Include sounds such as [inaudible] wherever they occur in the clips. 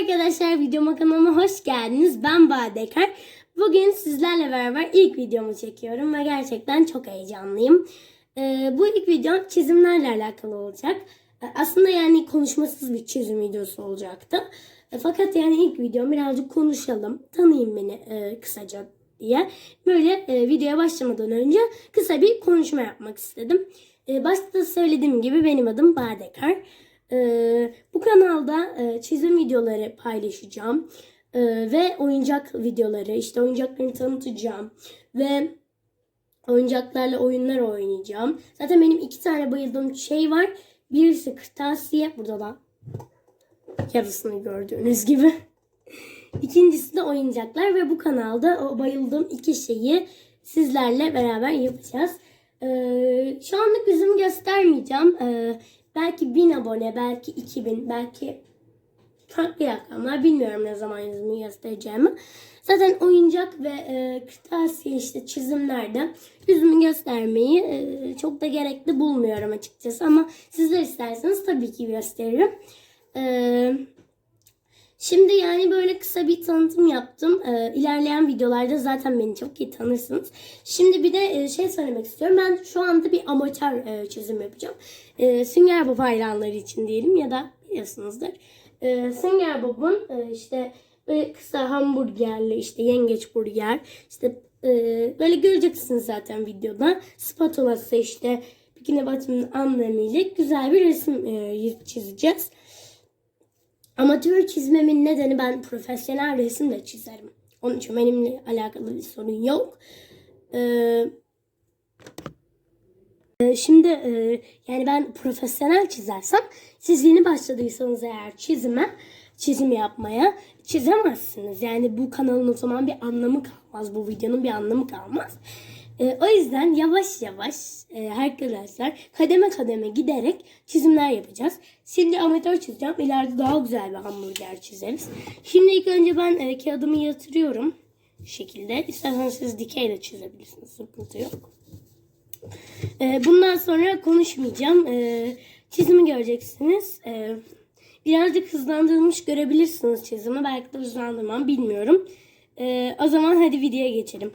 arkadaşlar videoma kanalıma hoş geldiniz. Ben Badekar. Bugün sizlerle beraber ilk videomu çekiyorum ve gerçekten çok heyecanlıyım. Ee, bu ilk videom çizimlerle alakalı olacak. Ee, aslında yani konuşmasız bir çizim videosu olacaktı. Ee, fakat yani ilk videom birazcık konuşalım, tanıyın beni e, kısaca diye. Böyle e, videoya başlamadan önce kısa bir konuşma yapmak istedim. E, başta söylediğim gibi benim adım Badekar. Ee, bu kanalda e, çizim videoları paylaşacağım Ee, ve oyuncak videoları işte oyuncaklarını tanıtacağım ve oyuncaklarla oyunlar oynayacağım. Zaten benim iki tane bayıldığım şey var. Birisi kırtasiye burada da yarısını gördüğünüz gibi. [laughs] İkincisi de oyuncaklar ve bu kanalda o bayıldığım iki şeyi sizlerle beraber yapacağız. Ee, şu anlık yüzümü göstermeyeceğim. Ee, belki 1000 abone, belki 2000, belki farklı rakamlar. Bilmiyorum ne zaman yüzümü göstereceğimi. Zaten oyuncak ve e, kırtasiye işte çizimlerde yüzümü göstermeyi e, çok da gerekli bulmuyorum açıkçası. Ama sizler isterseniz tabii ki gösteririm. Eee Şimdi yani böyle kısa bir tanıtım yaptım. Ee, ilerleyen videolarda zaten beni çok iyi tanırsınız. Şimdi bir de e, şey söylemek istiyorum. Ben şu anda bir amatör e, çizim yapacağım. E, Sünger Bob hayranları için diyelim ya da biliyorsunuzdur. E, Sünger Bob'un e, işte böyle kısa hamburgerli işte yengeç burger işte e, böyle göreceksiniz zaten videoda. Spatulası işte Bikini Bottom'ın anlamıyla güzel bir resim e, çizeceğiz. Amatör çizmemin nedeni ben profesyonel resim de çizerim. Onun için benimle alakalı bir sorun yok. Ee, e, şimdi e, yani ben profesyonel çizersem siz yeni başladıysanız eğer çizime, çizim yapmaya çizemezsiniz. Yani bu kanalın o zaman bir anlamı kalmaz. Bu videonun bir anlamı kalmaz. E, o yüzden yavaş yavaş e, arkadaşlar kademe kademe giderek çizimler yapacağız. Şimdi amatör çizeceğim. İleride daha güzel bir hamburger çizeriz. Şimdi ilk önce ben e, kağıdımı yatırıyorum. Şekilde. İsterseniz siz dikey çizebilirsiniz. Sıkıntı yok. E, bundan sonra konuşmayacağım. E, çizimi göreceksiniz. E, birazcık hızlandırılmış görebilirsiniz çizimi. Belki de hızlandırmam bilmiyorum. E, o zaman hadi videoya geçelim.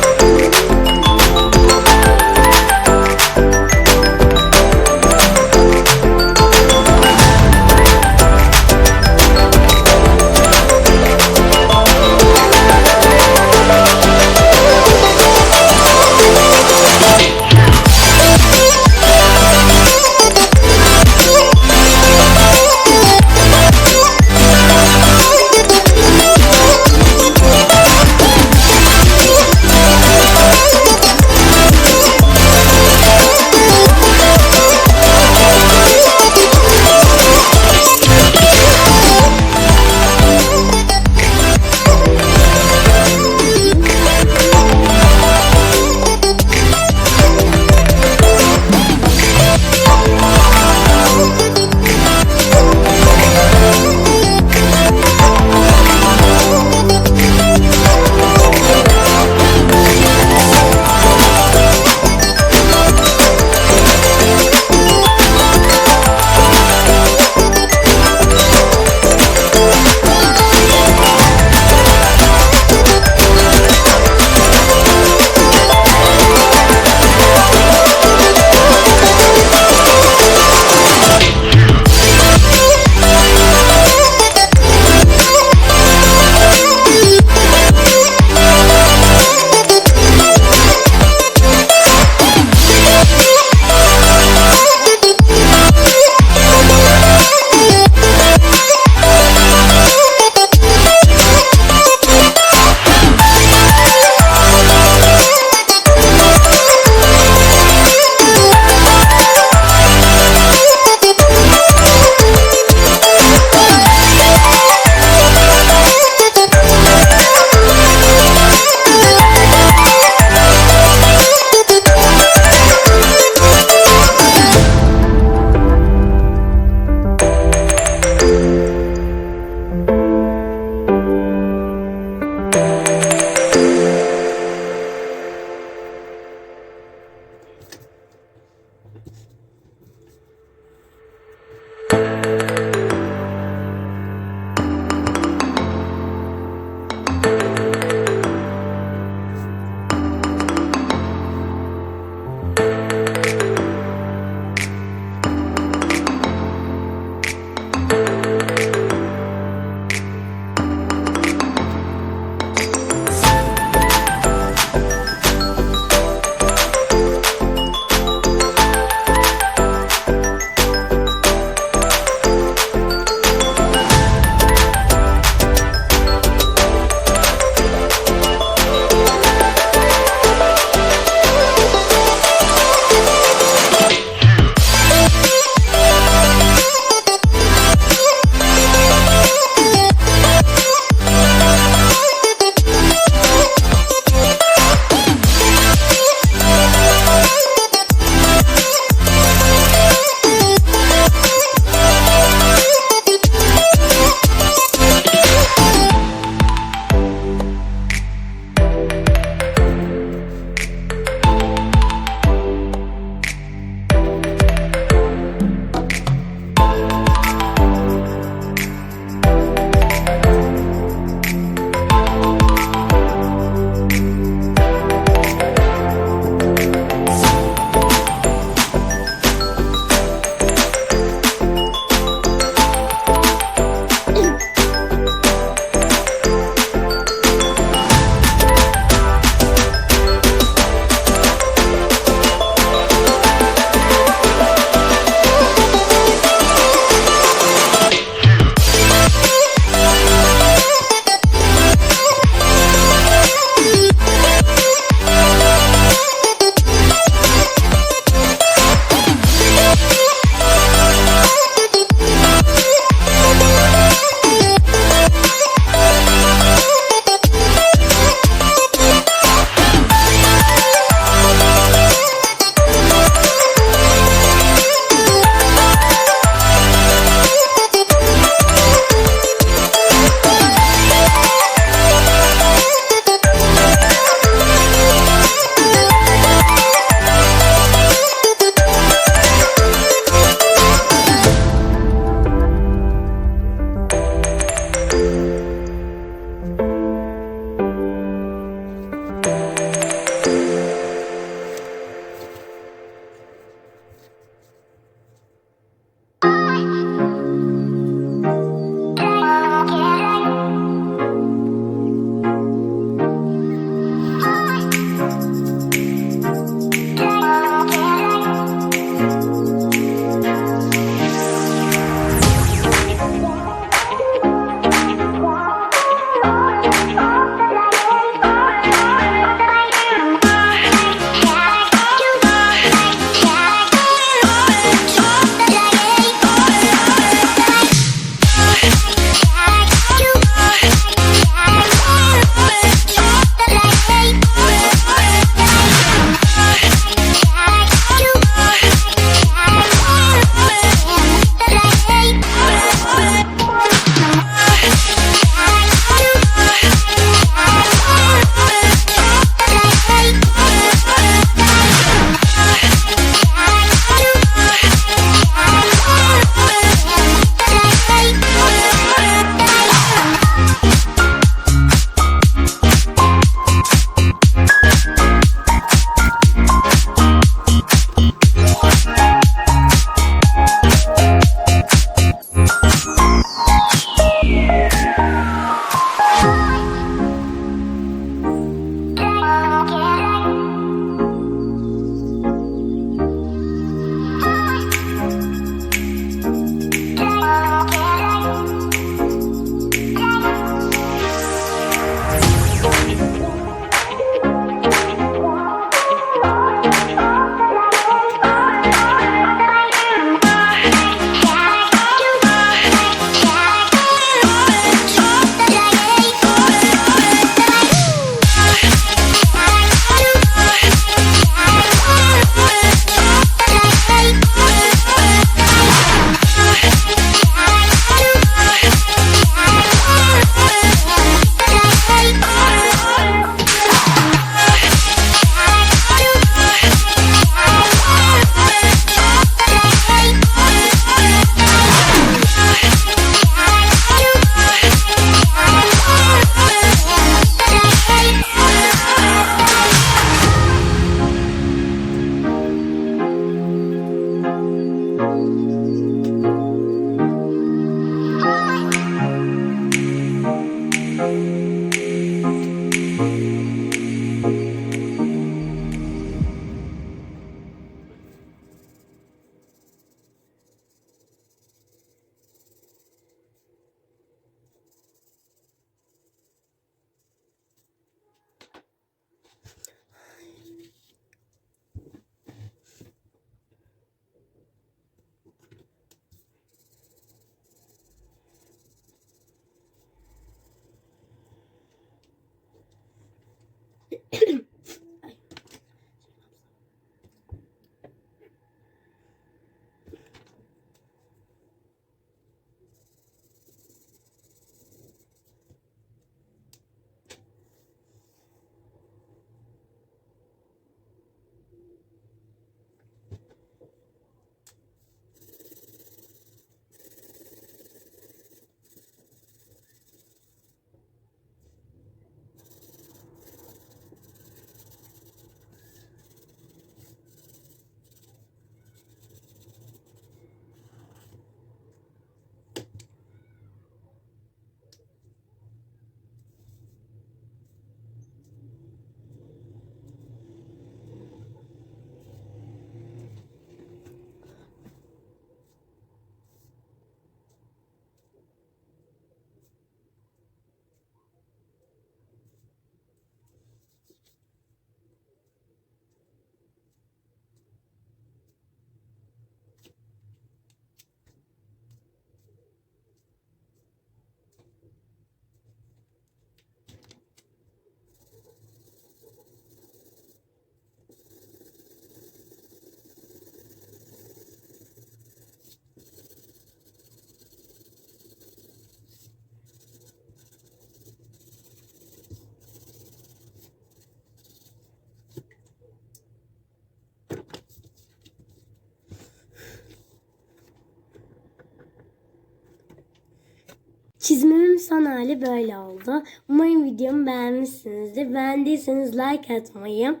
Çizimimin son hali böyle oldu. Umarım videomu beğenmişsinizdir. Beğendiyseniz like atmayı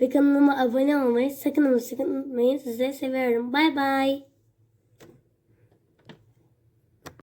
ve kanalıma abone olmayı sakın unutmayın. Sizleri seviyorum. Bay bay.